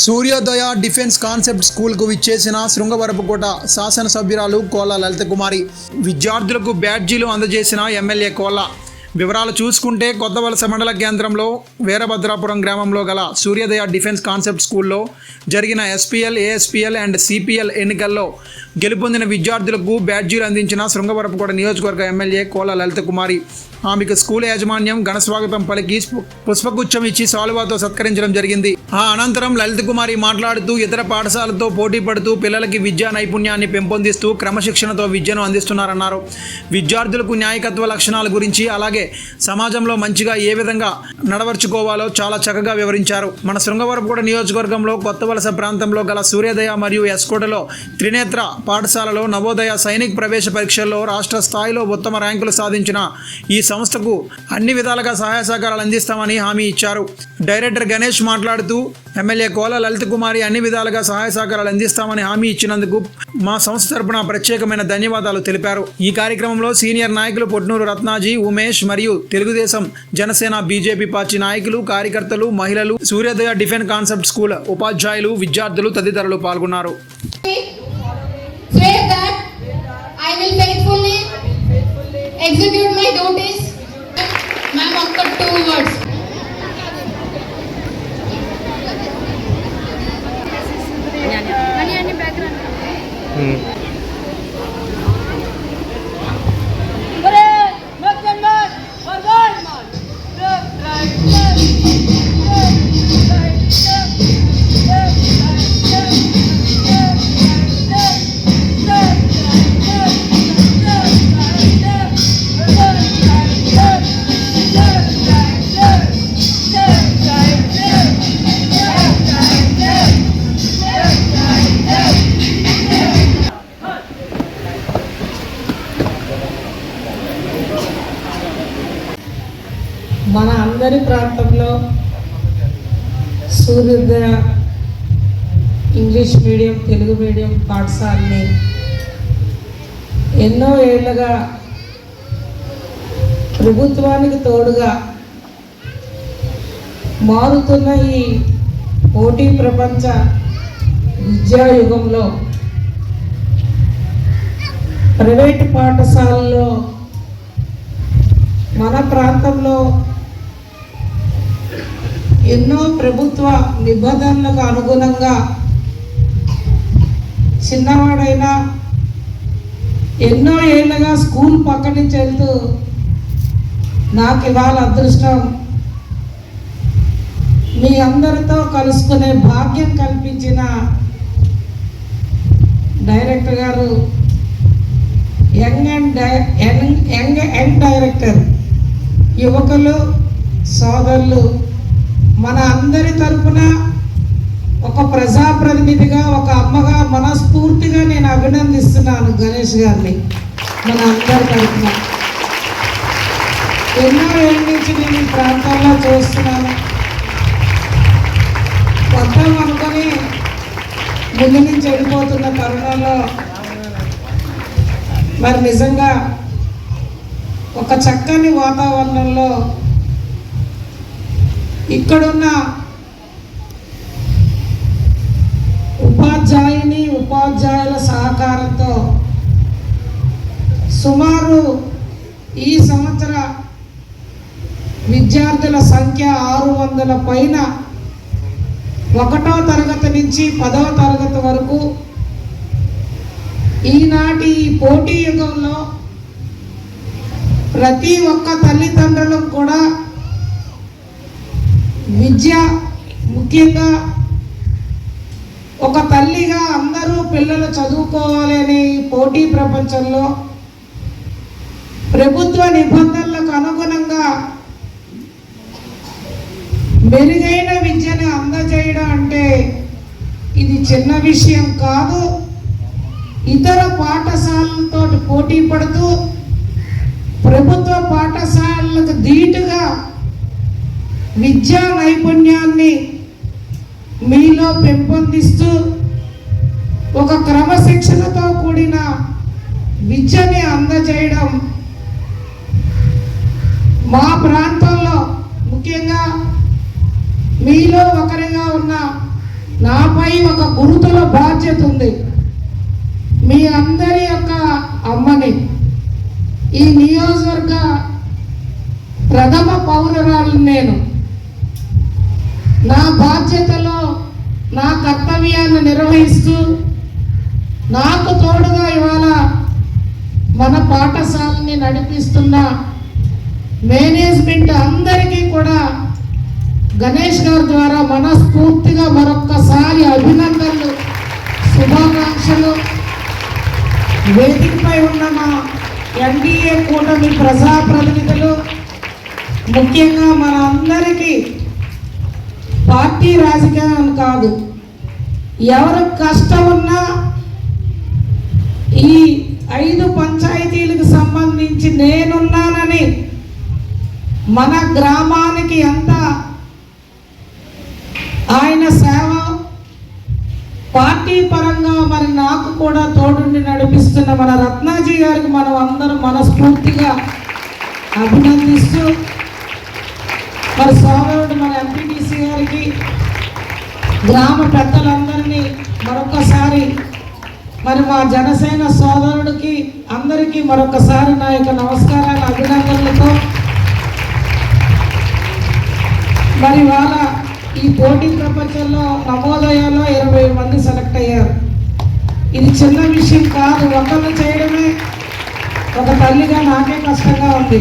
సూర్యోదయ defence concept స్కూల్కు విచ్చేసిన శృంగవరపుకోట శాసనసభ్యురాలు కోల లలిత కుమారి విద్యార్థులకు బ్యాడ్జీలు అందజేసిన ఎమ్మెల్యే కోల వివరాలు చూసుకుంటే కొత్త వలస మండల కేంద్రంలో వీరభద్రాపురం గ్రామంలో గల సూర్యోదయ డిఫెన్స్ కాన్సెప్ట్ స్కూల్లో జరిగిన ఎస్పీఎల్ ఏఎస్పీఎల్ అండ్ సిపిఎల్ ఎన్నికల్లో గెలుపొందిన విద్యార్థులకు బ్యాడ్జీలు అందించిన శృంగవరపుకోట నియోజకవర్గ ఎమ్మెల్యే కోల లలిత కుమారి. ఆమెకు స్కూల్ యాజమాన్యం ఘనస్వాగతం పలికి పుష్పగుచ్చం ఇచ్చి సాలువాతో సత్కరించడం జరిగింది. ఆ అనంతరం లలిత కుమారి మాట్లాడుతూ ఇతర పాఠశాలతో పోటీ పడుతూ పిల్లలకి విద్యా నైపుణ్యాన్ని పెంపొందిస్తూ క్రమశిక్షణతో విద్యను అందిస్తున్నారన్నారు. విద్యార్థులకు న్యాయకత్వ లక్షణాల గురించి అలాగే సమాజంలో మంచిగా ఏ విధంగా నడవర్చుకోవాలో చాలా చక్కగా వివరించారు. మన శృంగవరపుకోట నియోజకవర్గంలో కొత్త వలస ప్రాంతంలో గల సూర్యోదయ మరియు ఎస్కోటలో త్రినేత్ర పాఠశాలలో నవోదయ సైనిక్ ప్రవేశ పరీక్షల్లో రాష్ట్ర స్థాయిలో ఉత్తమ ర్యాంకులు సాధించిన ఈ సంస్థకు అన్ని విధాలుగా సహాయ సహకారాలు అందిస్తామని హామీ ఇచ్చారు. డైరెక్టర్ గణేష్ మాట్లాడుతూ ఎమ్మెల్యే కోల లలిత కుమారి అన్ని విధాలుగా సహాయ సహకారాలు అందిస్తామని హామీ ఇచ్చినందుకు మా సంస్థ తరపున ప్రత్యేకమైన ధన్యవాదాలు తెలిపారు. ఈ కార్యక్రమంలో సీనియర్ నాయకులు పొట్నూరు రత్నాజీ ఉమేష్ మరియు తెలుగుదేశం జనసేన బీజేపీ పార్టీ నాయకులు కార్యకర్తలు మహిళలు సూర్యోదయ డిఫెన్స్ కాన్సెప్ట్ స్కూల్ ఉపాధ్యాయులు విద్యార్థులు తదితరులు పాల్గొన్నారు. faithfully execute my duties. Ma'am, after two words. Hmm. Telugu medium పాఠశాలని ఎన్నో ఏళ్ళగా ప్రభుత్వానికి తోడుగా మారుతున్న ఈ పోటీ ప్రపంచ విద్యాయుగంలో ప్రైవేట్ పాఠశాలలో మన ప్రాంతంలో ఎన్నో ప్రభుత్వ నిబంధనలకు అనుగుణంగా చిన్నవాడైనా ఎన్నో ఏళ్ళగా స్కూల్ పక్క నుంచి వెళ్తూ నాకు ఇవాళ అదృష్టం. మీ అందరితో కలుసుకునే భాగ్యం కల్పించిన డైరెక్టర్ గారు యంగ్ అండ్ డై- యంగ్ యంగ్ డైరెక్టర్ యువకులు సోదరులు మన అందరి తరపున ఒక ప్రజాప్రతినిధిగా ఒక అమ్మగా మనస్ఫూర్తిగా నేను అభినందిస్తున్నాను గణేష్ గారిని. మన అందరి తరఫున. ఎన్నో ఏళ్ళ నుంచి నేను ఈ ప్రాంతాల్లో చూస్తున్నాను. వద్దాం అనుకొని ముందు నుంచి వెళ్ళిపోతున్న తరుణంలో మరి నిజంగా ఒక చక్కని వాతావరణంలో ఇక్కడున్న ఉపాధ్యాయుని ఉపాధ్యాయుల సహకారంతో సుమారు ఈ సంవత్సర విద్యార్థుల సంఖ్య ఆరు వందల పైన ఒకటో తరగతి నుంచి పదవ తరగతి వరకు ఈనాటి ఈ పోటీ యుగంలో ప్రతి ఒక్క తల్లిదండ్రులకు కూడా విద్య ముఖ్యంగా ఒక తల్లిగా అందరూ పిల్లలు చదువుకోవాలి అనే ఈ పోటీ ప్రపంచంలో ప్రభుత్వ నిబంధనలకు అనుగుణంగా మెరుగైన విద్యను అందజేయడం అంటే ఇది చిన్న విషయం కాదు. ఇతర పాఠశాలలతో పోటీ పడుతూ ప్రభుత్వ పాఠశాలలకు ధీటుగా విద్యా నైపుణ్యాన్ని మీలో పెంపొందిస్తూ ఒక క్రమశిక్షణతో కూడిన విద్యని అందజేయడం మా ప్రాంతంలో ముఖ్యంగా మీలో ఒకరిగా ఉన్న నాపై ఒక గురుతుల బాధ్యత ఉంది. మీ అందరి యొక్క అమ్మని ఈ నియోజకవర్గ ప్రథమ పౌరురాలు నేను. నా బాధ్యతలో నా కర్తవ్యాన్ని నిర్వహిస్తూ నాకు తోడుగా ఇవాళ మన పాఠశాలని నడిపిస్తున్న మేనేజ్మెంట్ అందరికీ కూడా గణేష్ గారి ద్వారా మనస్ఫూర్తిగా మరొక్కసారి అభినందనలు శుభాకాంక్షలు. వేదికపై ఉన్న మా ఎన్డీఏ కూటమి ప్రజాప్రతినిధులు ముఖ్యంగా మన అందరికీ పార్టీ రాజకీయం కాదు. ఎవరు కష్టం ఉన్నా ఈ ఐదు పంచాయతీలకు సంబంధించి నేనున్నానని మన గ్రామానికి ఎంత ఆయన సేవ పార్టీ పరంగా మరి నాకు కూడా తోడుండి నడిపిస్తున్న మన రత్నాజీ గారికి మనం అందరం మనస్ఫూర్తిగా అభినందిస్తూ మరి స్వామి ఎంపీటీసీ గారికి గ్రామ పెద్దలందరినీ మరొకసారి మరి మా జనసేన సోదరుడికి అందరికీ మరొకసారి నా యొక్క నమస్కారాలు అభినందనలతో. మరి వాళ్ళ ఈ పోటీ ప్రపంచంలో నమోదయాల్లో ఇరవై మంది సెలెక్ట్ అయ్యారు. ఇది చిన్న విషయం కాదు ఒకళ్ళు చేయడమే ఒక తల్లిగా నాకే కష్టంగా ఉంది.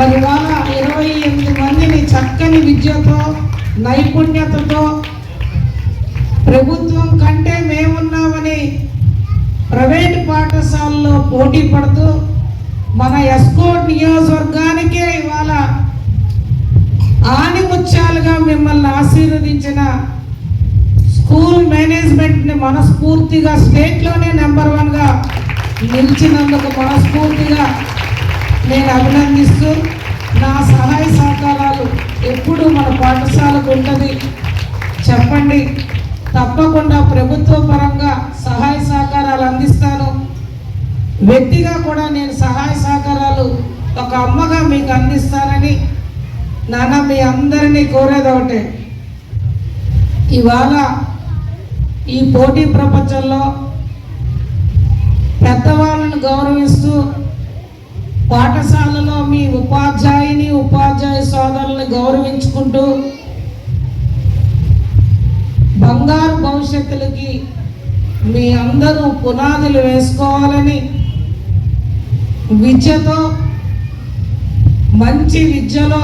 మరి ఇవాళ ఇరవై ఎనిమిది మందిని చక్కని విద్యతో నైపుణ్యతతో ప్రభుత్వం కంటే మేమున్నామని ప్రైవేట్ పాఠశాలలో పోటీ పడుతూ మన ఎస్కోట్ నియోజకవర్గానికే ఇవాళ ఆనిముత్యాలుగా మిమ్మల్ని ఆశీర్వదించిన స్కూల్ మేనేజ్మెంట్ని మనస్ఫూర్తిగా స్టేట్లోనే నెంబర్ వన్గా నిలిచినందుకు మనస్ఫూర్తిగా నేను అభినందిస్తూ నా సహాయ సహకారాలు ఎప్పుడు మన పాఠశాలకు ఉంటుంది. చెప్పండి తప్పకుండా ప్రభుత్వ పరంగా సహాయ సహకారాలు అందిస్తాను. వ్యక్తిగా కూడా నేను సహాయ సహకారాలు ఒక అమ్మగా మీకు అందిస్తానని నాన్న మీ అందరినీ కోరేది ఒకటే. ఇవాళ ఈ పోటీ ప్రపంచంలో పెద్దవాళ్ళను గౌరవిస్తూ పాఠశాలలో మీ ఉపాధ్యాయుని ఉపాధ్యాయ సోదరుల్ని గౌరవించుకుంటూ బంగారు భవిష్యత్తులకి మీ అందరూ పునాదులు వేసుకోవాలని విద్యతో మంచి విద్యలో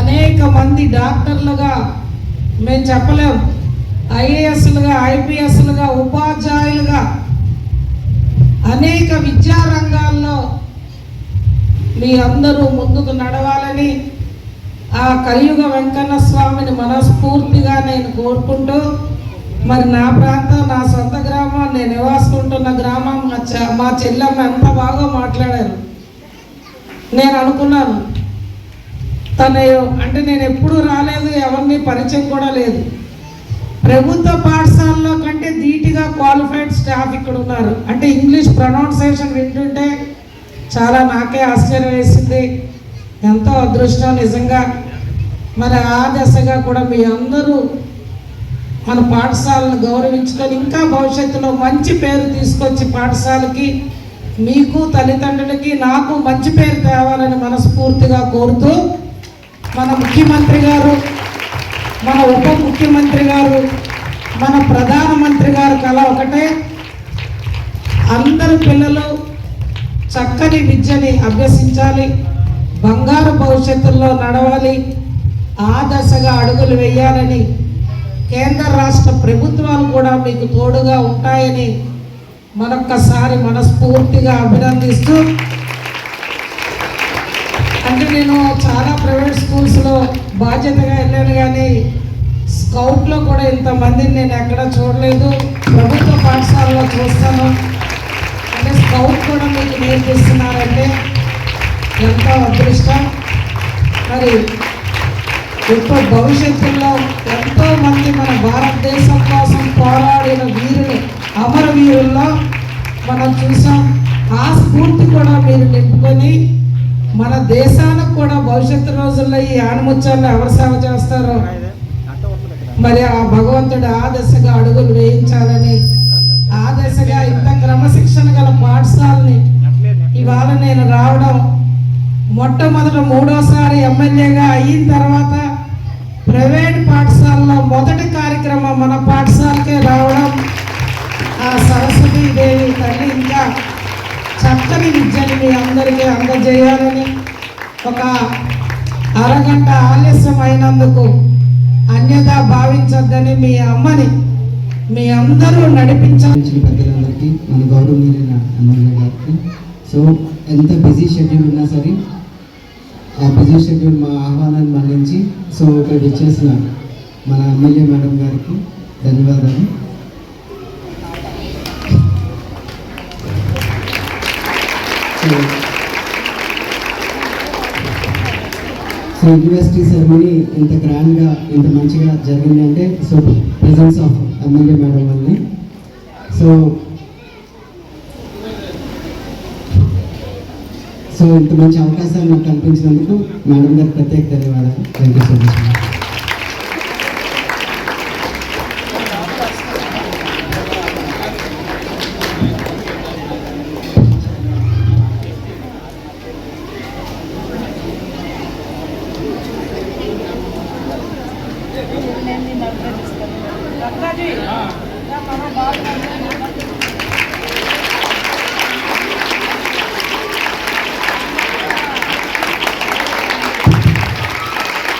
అనేక మంది డాక్టర్లుగా మేము చెప్పలేం. ఐఏఎస్లుగా ఐపీఎస్లుగా ఉపాధ్యాయులుగా అనేక విద్యా రంగాల్లో మీ అందరూ ముందుకు నడవాలని ఆ కలియుగ వెంకన్న స్వామిని మనస్ఫూర్తిగా నేను కోరుకుంటూ మరి నా ప్రాంతం నా సొంత గ్రామం నేను నివాసుకుంటున్న గ్రామం మా మా చెల్లెమ్మ ఎంత బాగా మాట్లాడారు. నేను అనుకున్నాను తన అంటే నేను ఎప్పుడూ రాలేదు ఎవరిని పరిచయం కూడా లేదు. ప్రభుత్వ పాఠశాలలో కంటే ధీటుగా క్వాలిఫైడ్ స్టాఫ్ ఇక్కడ ఉన్నారు. అంటే ఇంగ్లీష్ ప్రొనౌన్సియేషన్ వింటుంటే చాలా నాకే ఆశ్చర్యం వేసింది. ఎంతో అదృష్టం నిజంగా. మరి ఆ దశగా కూడా మీ అందరూ మన పాఠశాలను గౌరవించుకొని ఇంకా భవిష్యత్తులో మంచి పేరు తీసుకొచ్చి పాఠశాలకి మీకు తల్లిదండ్రులకి నాకు మంచి పేరు తేవాలని మనస్ఫూర్తిగా కోరుతూ మన ముఖ్యమంత్రి గారు మన ఉప ముఖ్యమంత్రి గారు మన ప్రధానమంత్రి గారు కళ ఒకటే. అందరి పిల్లలు చక్కని విద్యని అభ్యసించాలి బంగారు భవిష్యత్తులో నడవాలి ఆ దశగా అడుగులు వేయాలని కేంద్ర రాష్ట్ర ప్రభుత్వాలు కూడా మీకు తోడుగా ఉంటాయని మరొక్కసారి మనస్ఫూర్తిగా అభినందిస్తూ అంటే నేను చాలా ప్రైవేట్ స్కూల్స్లో బాధ్యతగా వెళ్ళాను కానీ స్కౌట్లో కూడా ఇంతమందిని నేను ఎక్కడ చూడలేదు. ప్రభుత్వ పాఠశాలలో చూస్తాను. అంటే స్కౌట్ కూడా మీకు నేర్పిస్తున్నారంటే ఎంతో అదృష్టం. మరి ఇప్పుడు భవిష్యత్తులో ఎంతో మంది మన భారతదేశం కోసం పోరాడిన వీరుని అమరవీరుల్లో మనం చూసాం. ఆ స్ఫూర్తి కూడా మీరు నింపుకొని మన దేశానికి కూడా భవిష్యత్తు రోజుల్లో ఈ ఆనముత్యాలను ఎవరు సేవ చేస్తారు? మరి ఆ భగవంతుడు ఆ దశగా అడుగులు వేయించాలని ఆ దశగా ఇంత క్రమశిక్షణ గల పాఠశాలని ఇవాళ నేను రావడం మొట్టమొదట మూడోసారి ఎమ్మెల్యేగా అయిన తర్వాత ప్రైవేట్ పాఠశాలలో మొదటి కార్యక్రమం మన పాఠశాలకే రావడం ఆ సరస్వతీ దేవి తల్లి ఇంకా చక్కని విద్యను మీ అందరికీ అందజేయాలని ఒక అరగంట ఆలస్యం అయినందుకు అన్యదా భావించొద్దని మీ అమ్మని మీ అందరూ నడిపించాలి పెద్దలందరికీ మన గౌరవనీయులైన ఎమ్మెల్యే గారికి. సో ఎంత బిజీ షెడ్యూల్ ఉన్నా సరే ఆ బిజీ షెడ్యూల్ మా ఆహ్వానాన్ని మన్నించి సో ఇక్కడ ఇచ్చేసిన మన ఎమ్మెల్యే మేడం గారికి ధన్యవాదాలు. సో సో యూఎస్టీ సెరమనీ ఇంత గ్రాండ్గా ఇంత మంచిగా జరిగింది అంటే so presence of MLA madam వల్లనే. సో సో ఇంత మంచి అవకాశాలు నాకు కల్పించినందుకు మేడం గారు ప్రత్యేక ధన్యవాదాలు. థ్యాంక్ యూ సో మచ్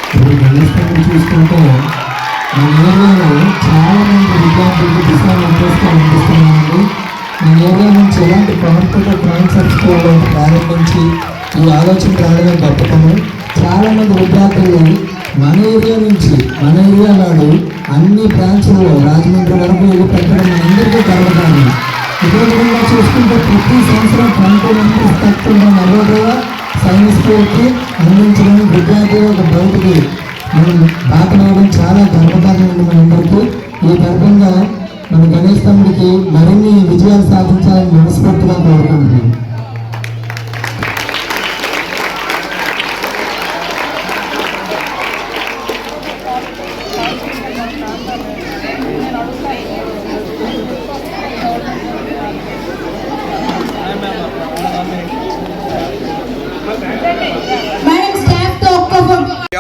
ఇప్పుడు గణేశ్వరం చూసుకుంటే మన ఏరియాలో చాలా మంది విద్యార్థులకు దిశా నిర్దేశం అనిపిస్తున్నాను మన ఏరియా నుంచి ఎలాంటి ప్రభుత్వ కాన్సెప్ట్స్ ప్రారంభించి ఈ ఆలోచన రావడమే గొప్పతనం. చాలా మంది విద్యార్థులు మన ఏరియా నుంచి మన ఏరియా వాడు అన్ని బ్రాంచ్లో రాజమండ్రి వరకు వెళ్ళి పెట్టడం మనందరికీ గర్వకారణం. ఇదే విధంగా చూసుకుంటే ప్రతి సంవత్సరం ట్వంటీ మెంబర్స్ తక్కువ నలభై సైన్స్ ఫేర్కి అందించడం విద్యార్థులు ఒక బయటికి మనం బాధపడడం చాలా గర్వకారణం ఉంది మనందరికీ. ఈ గర్భంగా మన గణేష్ తమ్ముడికి మరిన్ని విజయాలు సాధించాలని మనస్ఫూర్తిగా కోరుకుంటున్నాను.